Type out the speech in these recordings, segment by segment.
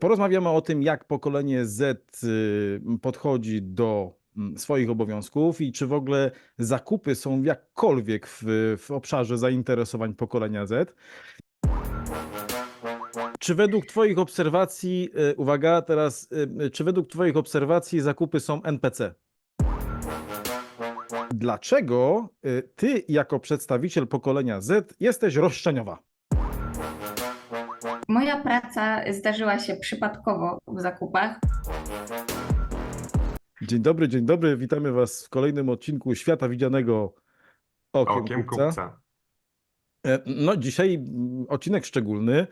Porozmawiamy o tym, jak pokolenie Z y, podchodzi do mm, swoich obowiązków i czy w ogóle zakupy są jakkolwiek w, w obszarze zainteresowań pokolenia Z. Czy według Twoich obserwacji, y, uwaga, teraz, y, czy według Twoich obserwacji zakupy są NPC? Dlaczego Ty, jako przedstawiciel pokolenia Z, jesteś roszczeniowa? Moja praca zdarzyła się przypadkowo w zakupach. Dzień dobry, dzień dobry. Witamy Was w kolejnym odcinku Świata Widzianego Okiem, Okiem kupca. kupca. E, No, dzisiaj odcinek szczególny.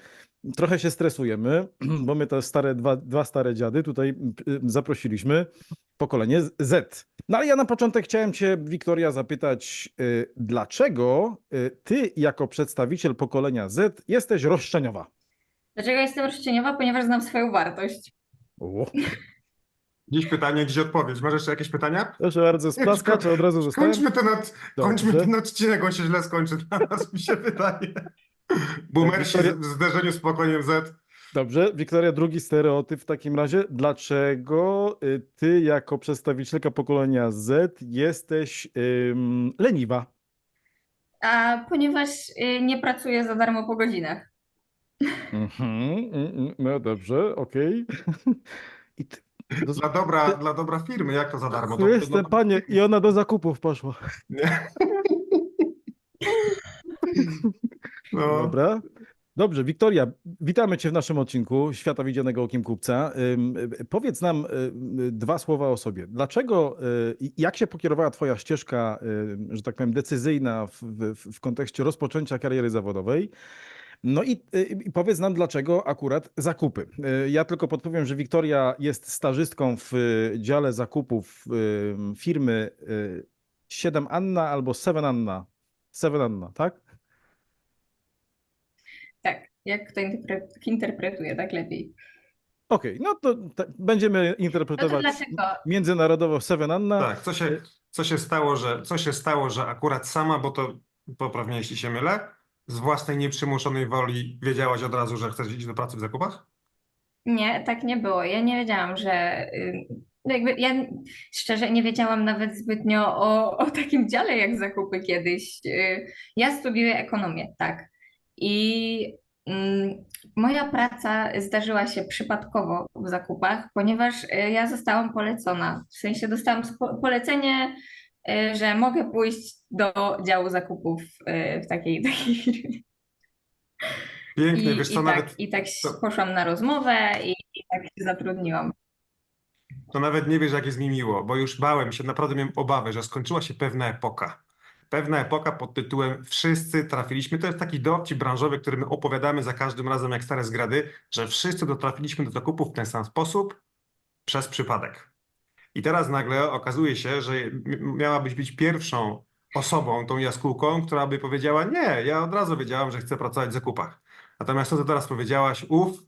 Trochę się stresujemy, bo my te stare, dwa, dwa stare dziady tutaj zaprosiliśmy pokolenie Z-. No ale ja na początek chciałem Cię, Wiktoria, zapytać, y, dlaczego y, Ty, jako przedstawiciel pokolenia Z, jesteś roszczeniowa? Dlaczego jestem roszczeniowa? Ponieważ znam swoją wartość. O, Dziś pytanie, dziś odpowiedź. Masz jeszcze jakieś pytania? proszę bardzo, splaska, czy od razu zostałem? Kończmy ten, od... Kończmy ten odcinek, on się źle skończy dla nas, mi się wydaje. Boomersi Wiktoria- w zderzeniu z pokoleniem Z. Dobrze, Wiktoria, drugi stereotyp w takim razie. Dlaczego y, ty jako przedstawicielka pokolenia Z jesteś ym, leniwa? A ponieważ y, nie pracuję za darmo po godzinach. Mhm, mm, mm, no dobrze, okej. Ty, do, Dla dobra, dla dobra firmy, jak to za darmo? To- jestem, to- panie, i ona do zakupów poszła. Nie. No, Dobra. Dobrze, Wiktoria, witamy Cię w naszym odcinku Świata Widzianego Okiem Kupca. Y, Powiedz nam y, y, dwa słowa o sobie. Dlaczego, i jak się pokierowała Twoja ścieżka, że tak powiem, decyzyjna w, w, w kontekście rozpoczęcia kariery zawodowej? No i, y, i powiedz nam, dlaczego akurat zakupy. Y, Ja tylko podpowiem, że Wiktoria jest stażystką w y, dziale zakupów y, firmy y, 7 Anna albo 7 Anna. 7 Anna, tak? Tak, jak to interpre- interpretuję, tak lepiej. Okej, no to będziemy No to interpretować międzynarodowo Seven Anna. tak, co się, co się stało, że, co się stało, że akurat sama, bo to poprawnie, jeśli się mylę, z własnej nieprzymuszonej woli wiedziałaś od razu, że chcesz iść do pracy w zakupach? Nie, tak nie było. Ja nie wiedziałam, że y, jakby ja szczerze nie wiedziałam nawet zbytnio o, o takim dziale jak zakupy kiedyś. Y, Ja studiuję ekonomię, tak. I mm, moja praca zdarzyła się przypadkowo w zakupach, ponieważ y, ja zostałam polecona. W sensie dostałam polecenie, że mogę pójść do działu zakupów y, w takiej, takiej firmie. Pięknie, I, wiesz i co, tak, nawet, i tak to- poszłam na rozmowę i, i tak się zatrudniłam. to nawet nie wiesz, jak jest mi miło, bo już bałem się, naprawdę miałem obawę, że skończyła się pewna epoka. Pewna epoka pod tytułem Wszyscy trafiliśmy. To jest taki dowcip branżowy, który my opowiadamy za każdym razem, jak stare zgrady, że wszyscy dotrafiliśmy do zakupów w ten sam sposób przez przypadek. I teraz nagle okazuje się, że m- miałabyś być pierwszą osobą, tą jaskółką, która by powiedziała: Nie, ja od razu wiedziałam, że chcę pracować w zakupach. Natomiast to, co teraz powiedziałaś, uf,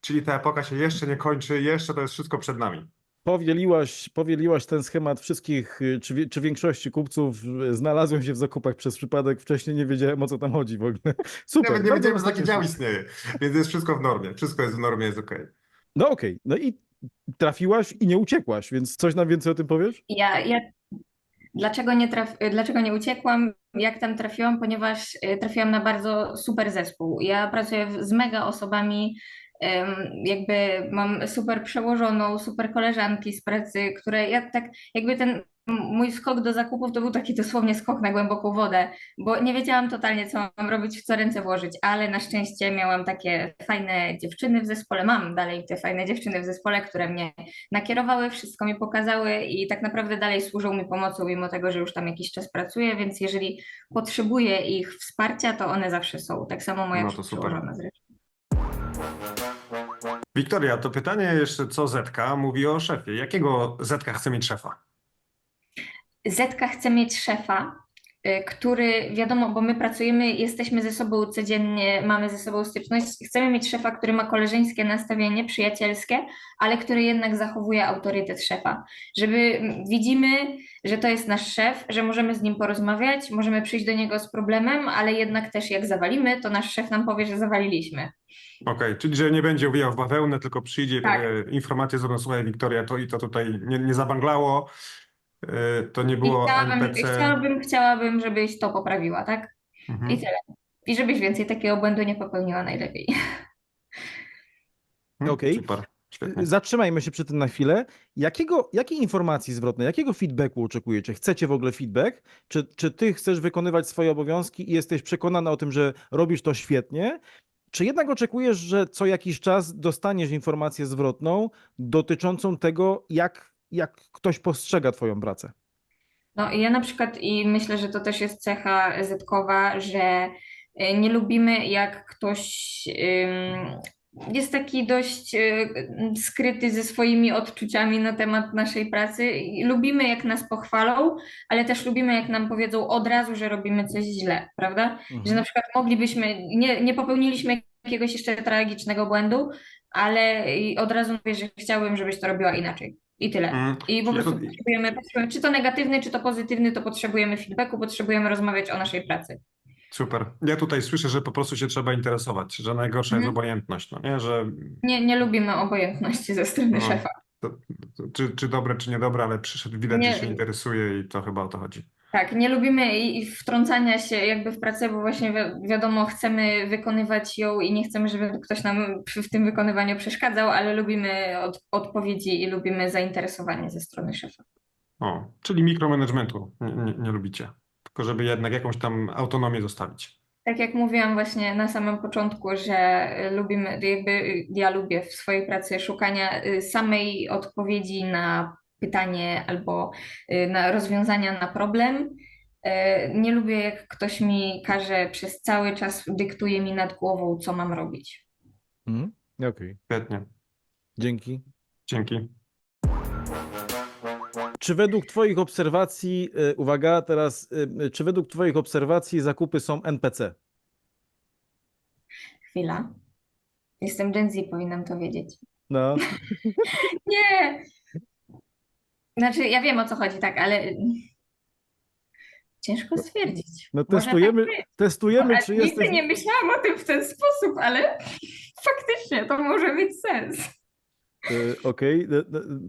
czyli ta epoka się jeszcze nie kończy, jeszcze to jest wszystko przed nami. Powieliłaś, powieliłaś ten schemat wszystkich, czy, czy większości kupców. y, Znalazłem się w zakupach przez przypadek. Wcześniej nie wiedziałem, o co tam chodzi w ogóle. Super. Nawet nie wiedziałem, że to dział istnieje, więc jest wszystko w normie. Wszystko jest w normie, jest okej. No okej, no i trafiłaś i nie uciekłaś, więc coś nam więcej o tym powiesz? Ja, ja dlaczego nie traf, dlaczego nie uciekłam, jak tam trafiłam, ponieważ y, trafiłam na bardzo super zespół. Ja pracuję z mega osobami, jakby mam super przełożoną, super koleżanki z pracy, które ja tak jakby ten mój skok do zakupów to był taki dosłownie skok na głęboką wodę, bo nie wiedziałam totalnie, co mam robić, w co ręce włożyć, ale na szczęście miałam takie fajne dziewczyny w zespole, mam dalej te fajne dziewczyny w zespole, które mnie nakierowały, wszystko mi pokazały i tak naprawdę dalej służą mi pomocą, mimo tego, że już tam jakiś czas pracuję, więc jeżeli potrzebuję ich wsparcia, to one zawsze są. Tak samo moja No to super. zresztą. Wiktoria, to pytanie jeszcze, co Zetka mówi o szefie. Jakiego Zetka chce mieć szefa? Zetka chce mieć szefa, y, który wiadomo, bo my pracujemy, jesteśmy ze sobą codziennie, mamy ze sobą styczność. Chcemy mieć szefa, który ma koleżeńskie nastawienie, przyjacielskie, ale który jednak zachowuje autorytet szefa. Żeby widzimy, że to jest nasz szef, że możemy z nim porozmawiać, możemy przyjść do niego z problemem, ale jednak też jak zawalimy, to nasz szef nam powie, że zawaliliśmy. Okej, czyli że nie będzie uwijał w bawełnę, tylko przyjdzie Tak. powie informację z słuchaj Wiktoria, to i to tutaj nie, nie zabanglało, y, to nie I było chciałabym, NPC. chciałabym, chciałabym, żebyś to poprawiła, tak? Mhm. I tyle. I żebyś więcej takiego błędu nie popełniła najlepiej. Mhm, Okej. Super, świetnie. Zatrzymajmy się przy tym na chwilę. Jakiego, jakiej informacji zwrotnej, jakiego feedbacku oczekujecie? Chcecie w ogóle feedback? Czy, czy ty chcesz wykonywać swoje obowiązki i jesteś przekonana o tym, że robisz to świetnie? Czy jednak oczekujesz, że co jakiś czas dostaniesz informację zwrotną dotyczącą tego, jak, jak ktoś postrzega twoją pracę? No ja na przykład i myślę, że to też jest cecha zetkowa, że y, nie lubimy jak ktoś jest taki dość y, skryty ze swoimi odczuciami na temat naszej pracy. Lubimy jak nas pochwalą, ale też lubimy jak nam powiedzą od razu, że robimy coś źle, prawda? Że na przykład moglibyśmy, nie, nie popełniliśmy jakiegoś jeszcze tragicznego błędu, ale od razu mówię, że chciałbym, żebyś to robiła inaczej. I tyle. Mm, I po ja prostu tu- potrzebujemy, potrzebujemy, czy to negatywny, czy to pozytywny, to potrzebujemy feedbacku, potrzebujemy rozmawiać o naszej pracy. Super. Ja tutaj słyszę, że po prostu się trzeba interesować, że najgorsza jest Mhm. obojętność, no nie, że Nie, nie lubimy obojętności ze strony No. szefa. to, to, czy, czy dobre, czy niedobre, ale przyszedł, widać, Nie. że się interesuje i to chyba o to chodzi. Tak, nie lubimy i, i wtrącania się jakby w pracę, bo właśnie wi wiadomo, chcemy wykonywać ją i nie chcemy, żeby ktoś nam przy, w tym wykonywaniu przeszkadzał, ale lubimy od, odpowiedzi i lubimy zainteresowanie ze strony szefa. O, czyli mikromanagementu nie, nie, nie lubicie, tylko żeby jednak jakąś tam autonomię zostawić. Tak jak mówiłam właśnie na samym początku, że lubimy, jakby ja lubię w swojej pracy szukania y, samej odpowiedzi na pytanie albo y, na rozwiązania na problem. Y, Nie lubię, jak ktoś mi każe przez cały czas, dyktuje mi nad głową, co mam robić. Mhm. Okej, Świetnie, dzięki. dzięki. Czy według Twoich obserwacji, y, uwaga, teraz, y, czy według Twoich obserwacji zakupy są NPC? Chwila. Jestem Gen Z, powinnam to wiedzieć. No, Nie! Znaczy, ja wiem o co chodzi, tak, ale ciężko stwierdzić. no Może testujemy, tak testujemy, czy nigdy jesteś... nie myślałam o tym w ten sposób, ale faktycznie to może mieć sens. Y, Okej. Y, y,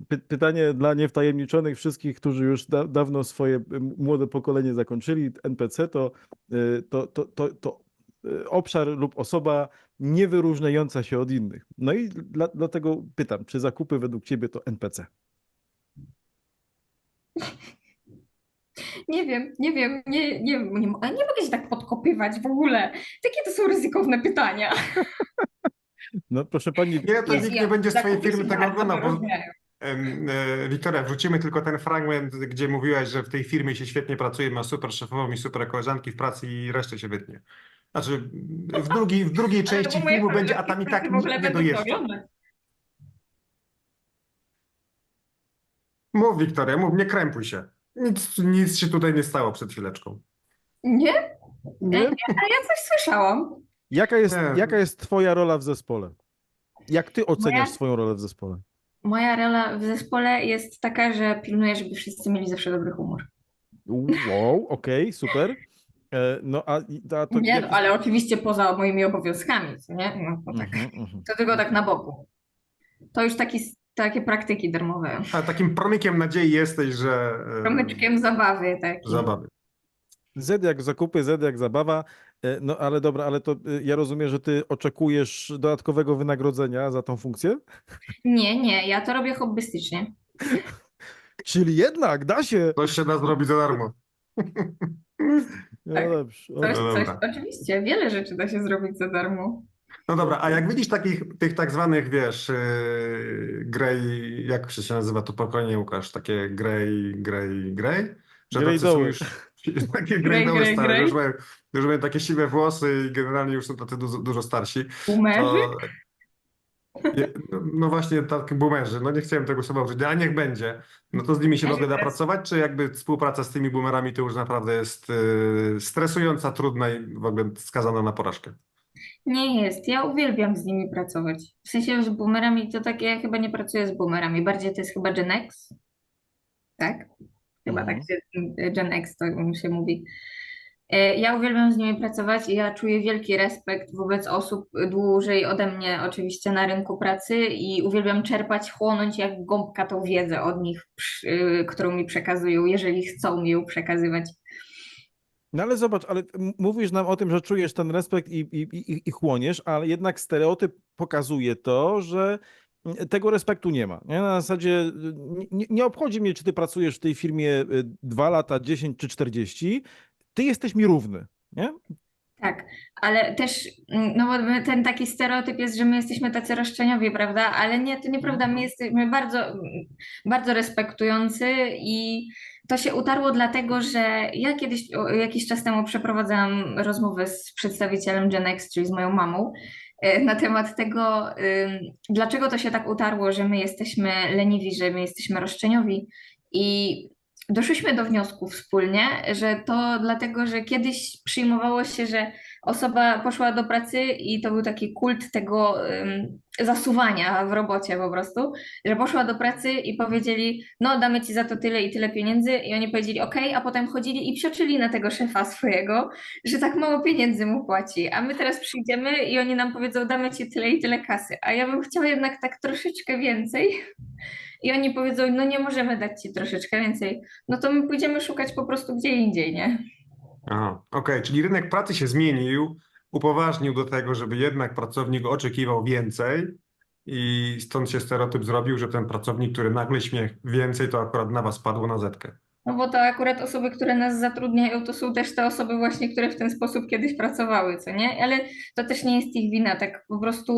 Py pytanie dla niewtajemniczonych wszystkich, którzy już da dawno swoje y, młode pokolenie zakończyli. NPC to, y, to, to, to, to y, obszar lub osoba niewyróżniająca się od innych. No i dla, dlatego pytam, czy zakupy według Ciebie to NPC? Nie wiem, nie wiem, nie, nie, nie, nie mogę się tak podkopywać w ogóle. Jakie to są ryzykowne pytania? No proszę Pani, Nie, to Jezu, nikt ja nie będzie z twojej zakupy firmy tego bardzo oglądał, bo e, Wiktoria, wrzucimy tylko ten fragment, gdzie mówiłaś, że w tej firmie się świetnie pracuje, ma super szefową i super koleżanki w pracy i resztę się wytnie. Znaczy, w, drugiej, w drugiej części filmu będzie, a tam i tak nie to dojeżdża. Mów, Wiktoria, mów, nie krępuj się. Nic, nic się tutaj nie stało przed chwileczką. Nie? nie? A ja coś słyszałam. Jaka jest, Nie. jaka jest Twoja rola w zespole? Jak Ty oceniasz Moja? swoją rolę w zespole? Moja rola w zespole jest taka, że pilnuję, żeby wszyscy mieli zawsze dobry humor. Wow, okej, super. E, No a, i- a to Nie, jaki- no, ale oczywiście poza moimi obowiązkami, co nie? No tak. Mhm, mhm. To tylko tak na boku. To już taki, takie praktyki darmowe. A takim promykiem nadziei jesteś, że... e, Promyczkiem zabawy, tak. Zabawy. Z jak zakupy, Z jak zabawa. E, No ale dobra, ale to e, ja rozumiem, że ty oczekujesz dodatkowego wynagrodzenia za tą funkcję? Nie, nie, ja to robię hobbystycznie. Czyli jednak da się. Coś się da zrobić za darmo. No Tak. dobrze. Coś, No coś, oczywiście, wiele rzeczy da się zrobić za darmo. No dobra, a jak widzisz takich, tych tak zwanych, wiesz, yy, grey, jak się nazywa to pokolenie, Łukasz, takie grey, grey, grey? Że Grey tacy są już, takie Grey, grey stare, grey. już mają, już mają takie siwe włosy i generalnie już są tacy dużo, dużo starsi, Umerzy? Je- No właśnie, tak boomerzy, no nie chciałem tego słowa użyć, a niech będzie. No to z nimi się Ja też- napracować, czy jakby współpraca z tymi boomerami to już naprawdę jest y, stresująca, trudna i w ogóle skazana na porażkę? Nie jest. Ja uwielbiam z nimi pracować. W sensie z boomerami to tak, ja chyba nie pracuję z boomerami. Bardziej to jest chyba Gen X. Tak? Chyba Mhm. tak się Gen X to się mówi. E, Ja uwielbiam z nimi pracować i ja czuję wielki respekt wobec osób dłużej ode mnie oczywiście na rynku pracy i uwielbiam czerpać, chłonąć jak gąbka tą wiedzę od nich, y, którą mi przekazują, jeżeli chcą mi ją przekazywać. No ale zobacz, ale mówisz nam o tym, że czujesz ten respekt i, i, i, i chłoniesz, ale jednak stereotyp pokazuje to, że mm, tego respektu nie ma. Nie? Na zasadzie y, nie, nie obchodzi mnie, czy ty pracujesz w tej firmie 2 lata, 10 czy 40, ty jesteś mi równy. Nie? Tak, ale też, mm, no bo ten taki stereotyp jest, że my jesteśmy tacy roszczeniowi, prawda? Ale nie, to nieprawda, my jesteśmy bardzo, bardzo respektujący i to się utarło dlatego, że ja kiedyś, jakiś czas temu przeprowadzałam rozmowę z przedstawicielem Gen X, czyli z moją mamą, e, na temat tego, dlaczego to się tak utarło, że my jesteśmy leniwi, że my jesteśmy roszczeniowi i Doszliśmy do wniosku wspólnie, że to dlatego, że kiedyś przyjmowało się, że osoba poszła do pracy i to był taki kult tego ym, zasuwania w robocie po prostu, że poszła do pracy i powiedzieli, no damy ci za to tyle i tyle pieniędzy. I oni powiedzieli ok, a potem chodzili i psioczyli na tego szefa swojego, że tak mało pieniędzy mu płaci, a my teraz przyjdziemy i oni nam powiedzą, damy ci tyle i tyle kasy, a ja bym chciała jednak tak troszeczkę więcej. I oni powiedzą, no nie możemy dać ci troszeczkę więcej, no to my pójdziemy szukać po prostu gdzie indziej, nie? Aha, okej, czyli rynek pracy się zmienił, upoważnił do tego, żeby jednak pracownik oczekiwał więcej i stąd się stereotyp zrobił, że ten pracownik, który nagle śmie więcej, to akurat na was padło na zetkę. No bo to akurat osoby, które nas zatrudniają, to są też te osoby właśnie, które w ten sposób kiedyś pracowały, co nie? Ale to też nie jest ich wina, tak po prostu,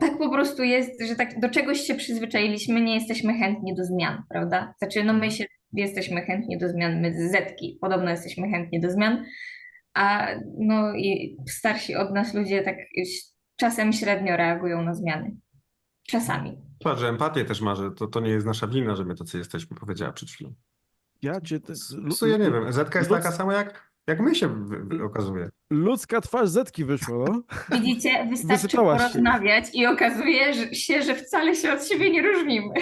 tak po prostu jest, że tak do czegoś się przyzwyczailiśmy, nie jesteśmy chętni do zmian, prawda? Znaczy, no my się jesteśmy chętni do zmian, my z Zetki podobno jesteśmy chętni do zmian, a no i starsi od nas ludzie tak czasem średnio reagują na zmiany. Czasami. Patrz, że empatię też ma, że to, to nie jest nasza wina, że my tacy jesteśmy, powiedziała przed chwilą. Ja cię... te- Co ja nie wiem, Zetka jest Lud- taka sama jak, jak my się okazuje. Ludzka twarz Zetki wyszła, no. Widzicie, wystarczy Wysypałaś się. porozmawiać i okazuje się, że wcale się od siebie nie różnimy.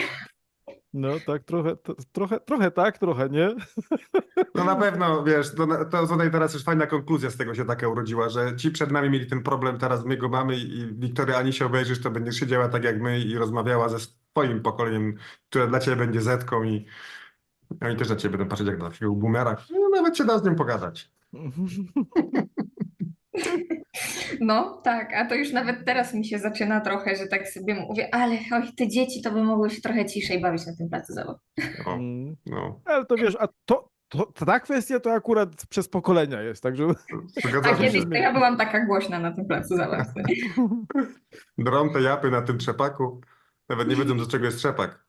No tak, trochę, to, trochę, trochę tak, trochę nie. No na pewno, wiesz, to, to tutaj teraz już fajna konkluzja z tego się taka urodziła, że ci przed nami mieli ten problem, teraz my go mamy i Wiktoria, ani się obejrzysz, to będziesz siedziała tak jak my i rozmawiała ze swoim pokoleniem, które dla ciebie będzie zetką i oni też na ciebie będą patrzeć jak na takiego boomera. No nawet się da z nim pogadać. No tak, a to już nawet teraz mi się zaczyna trochę, że tak sobie mówię, ale oj, te dzieci to by mogły się trochę ciszej bawić na tym placu zabaw. O, Mm. no, Ale to wiesz, a to, to, ta kwestia to akurat przez pokolenia jest, także A kiedyś to ja byłam taka głośna na tym placu zabaw. Drą te japy na tym trzepaku, nawet nie wiedzą do czego jest trzepak.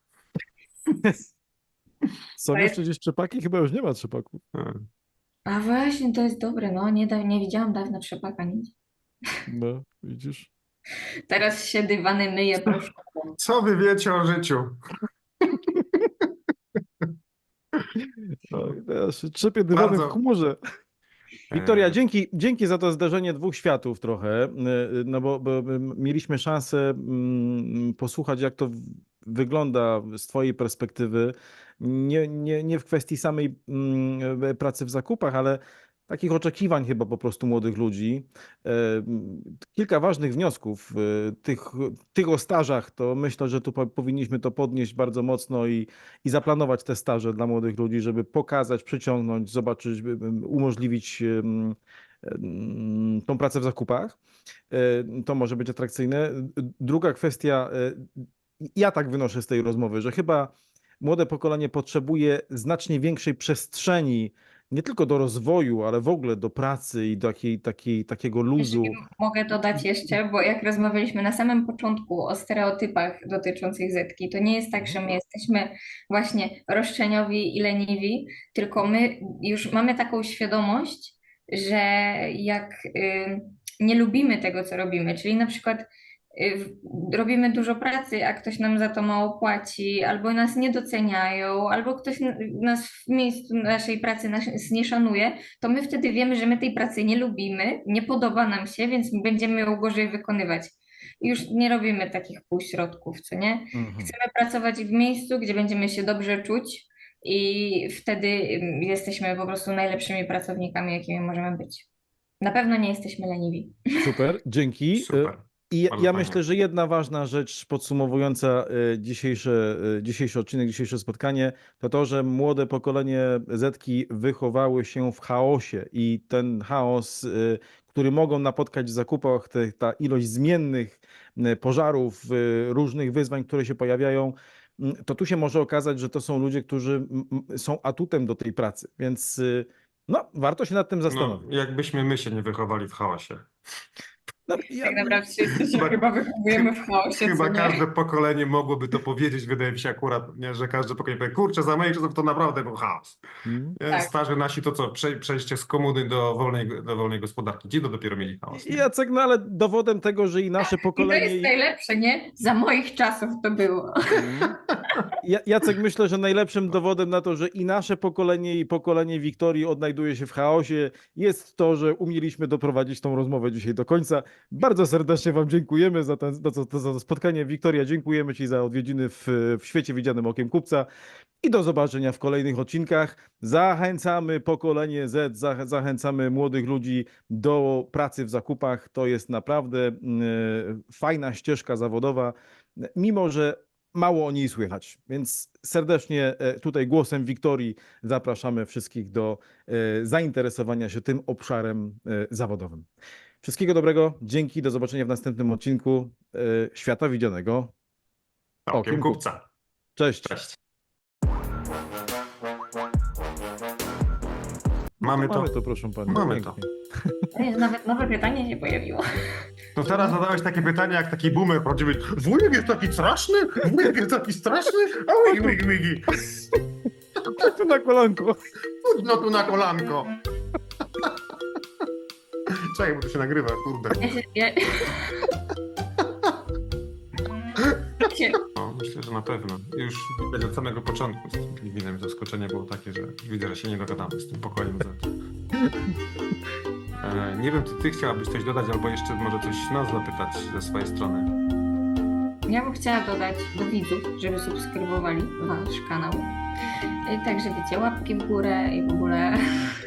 są jest- jeszcze gdzieś trzepaki? Chyba już nie ma trzepaków. A właśnie, to jest dobre, no nie, da, nie widziałam dawno trzepaka nigdzie. No, widzisz. Teraz się dywany myje proszkowo. Co wy wiecie o życiu? No, się dywany Bardzo. w chmurze. Wiktoria, E, dzięki, dzięki za to zderzenie dwóch światów trochę, y, y, no bo, bo mieliśmy szansę mm, posłuchać, jak to wygląda z Twojej perspektywy, nie, nie, nie w kwestii samej mm, e, pracy w zakupach, ale takich oczekiwań chyba po prostu młodych ludzi. E, Kilka ważnych wniosków, y, tych, tych o stażach, to myślę, że tu po- powinniśmy to podnieść bardzo mocno i, i zaplanować te staże dla młodych ludzi, żeby pokazać, przyciągnąć, zobaczyć, umożliwić tą pracę w zakupach. E, To może być atrakcyjne. Druga kwestia, e, ja tak wynoszę z tej rozmowy, że chyba młode pokolenie potrzebuje znacznie większej przestrzeni, nie tylko do rozwoju, ale w ogóle do pracy i do takiej, takiej, takiego luzu. Jeśli mogę dodać jeszcze, bo jak rozmawialiśmy na samym początku o stereotypach dotyczących Zetki, to nie jest tak, że my jesteśmy właśnie roszczeniowi i leniwi, tylko my już mamy taką świadomość, że jak y, nie lubimy tego, co robimy, czyli na przykład robimy dużo pracy, a ktoś nam za to mało płaci, albo nas nie doceniają, albo ktoś nas w miejscu naszej pracy nas nie szanuje, to my wtedy wiemy, że my tej pracy nie lubimy, nie podoba nam się, więc będziemy ją gorzej wykonywać. Już nie robimy takich półśrodków, co nie? Mhm. Chcemy pracować w miejscu, gdzie będziemy się dobrze czuć i wtedy ym, jesteśmy po prostu najlepszymi pracownikami, jakimi możemy być. Na pewno nie jesteśmy leniwi. Super, dzięki. Super. I ja, Bardzo ja fajnie. myślę, że jedna ważna rzecz podsumowująca y, dzisiejsze, y, dzisiejszy odcinek, dzisiejsze spotkanie, to to, że młode pokolenie Zetki wychowały się w chaosie i ten chaos, y, który mogą napotkać w zakupach, te, ta ilość zmiennych y, pożarów, różnych wyzwań, które się pojawiają, mm, to tu się może okazać, że to są ludzie, którzy są atutem do tej pracy, więc no, warto się nad tym No, zastanowić. jakbyśmy my się nie wychowali w chaosie. No, ja- Tak naprawdę wszyscy się Chyba- chyba wychowujemy w chaosie, Chyba co nie? każde pokolenie mogłoby to powiedzieć, wydaje mi się akurat, nie, że każde pokolenie powie, kurczę, za moich czasów to naprawdę był chaos. Mm. Nie, Tak. Starzy nasi to co, prze, przejście z komuny do wolnej, do wolnej gospodarki. Ci to dopiero mieli chaos. nie? Jacek, no ale dowodem tego, że i nasze I to pokolenie. jest najlepsze, nie? Za moich czasów to było. Ja- Jacek, myślę, że najlepszym dowodem na to, że i nasze pokolenie, i pokolenie Wiktorii odnajduje się w chaosie, jest to, że umieliśmy doprowadzić tą rozmowę dzisiaj do końca. Bardzo serdecznie Wam dziękujemy za, ten, za, to, za to spotkanie. Wiktoria, dziękujemy Ci za odwiedziny w, w świecie widzianym okiem kupca. I do zobaczenia w kolejnych odcinkach. Zachęcamy pokolenie Z, zach- zachęcamy młodych ludzi do pracy w zakupach. To jest naprawdę mm, fajna ścieżka zawodowa, mimo że mało o niej słychać. Więc serdecznie e, tutaj głosem Wiktorii zapraszamy wszystkich do e, zainteresowania się tym obszarem e, zawodowym. Wszystkiego dobrego, dzięki, do zobaczenia w następnym odcinku e, Świata Widzianego. Okiem kupca. Cześć. Cześć. Mamy to. Mamy to, proszę Pani. Mamy to. Pięknie. Nawet nowe pytanie się pojawiło. To teraz zadałeś takie pytanie, jak taki boomer prawdziwy. Wujek jest taki straszny? Wujek jest taki straszny? A wigi, wigi, wigi. Tu na kolanko. No tu na kolanko. Czekaj, bo to się nagrywa, kurde. Ja się, ja... No, myślę, że na pewno. Już widać od samego początku z tym pingwinem zaskoczenie było takie, że widzę, że się nie dogadamy z tym pokojem. E, nie wiem, czy ty chciałabyś coś dodać, albo jeszcze może coś nas zapytać ze swojej strony. ja bym chciała dodać do widzów, żeby subskrybowali wasz kanał. I także wiecie, łapki w górę i w ogóle